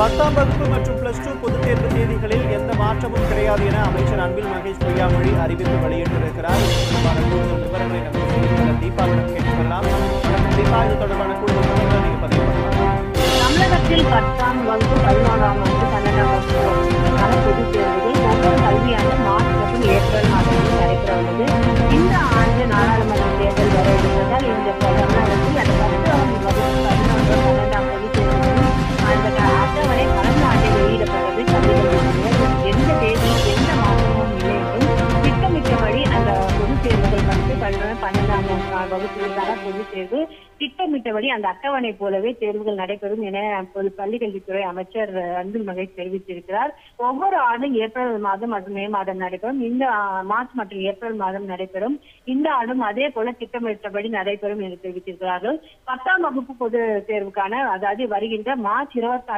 பத்தாம் வகுப்பு மற்றும் பிளஸ் டூ பொதுத் தேர்வு தேதிகளில் எந்த மாற்றமும் கிடையாது என அமைச்சர் அன்பில் மகேஷ் பொய்யாமொழி அறிவிப்பு வெளியிட்டிருக்கிறார். தொடர்பான கூடுதல் விவரங்களை நமக்கு தீபாவிடம் கேட்டுக்கொள்ளலாம். தீபா இது தொடர்பான கூடுதல் விவரங்களை நீங்க பதிவு பண்ணலாம். தமிழகத்தில் பத்தாம் வகுப்பு பதினோராம் வகுப்பு பன்னெண்டாம் வகுப்பு பொதுத் தேர்வுகள் ஒவ்வொரு கல்வியாண்டு மார்ச் மற்றும் ஏப்ரல் மாதத்தில் நடைபெற உள்ளது. இந்த ஆண்டு நாடாளுமன்ற தேர்தல் வர இருப்பதால் இந்த பிரதமர் தேர்வுகள் வந்து பன்னெண்டாம் வகுப்புகளுக்கான பொதுத் தேர்வு. திட்டமிட்டபடி அந்த அட்டவணை போலவே தேர்வுகள் நடைபெறும் என பள்ளிக்கல்வித்துறை அமைச்சர் அன்பில் மகேஷ் தெரிவித்திருக்கிறார். ஒவ்வொரு ஆண்டும் ஏப்ரல் மாதம் மற்றும் மே மாதம் நடைபெறும். இந்த மார்ச் மற்றும் ஏப்ரல் மாதம் நடைபெறும். இந்த ஆண்டும் அதே போல திட்டமிட்டபடி நடைபெறும் என்று தெரிவித்திருக்கிறார்கள். பத்தாம் வகுப்பு பொது தேர்வுக்கான அதாவது வருகின்ற மார்ச் இருபத்தி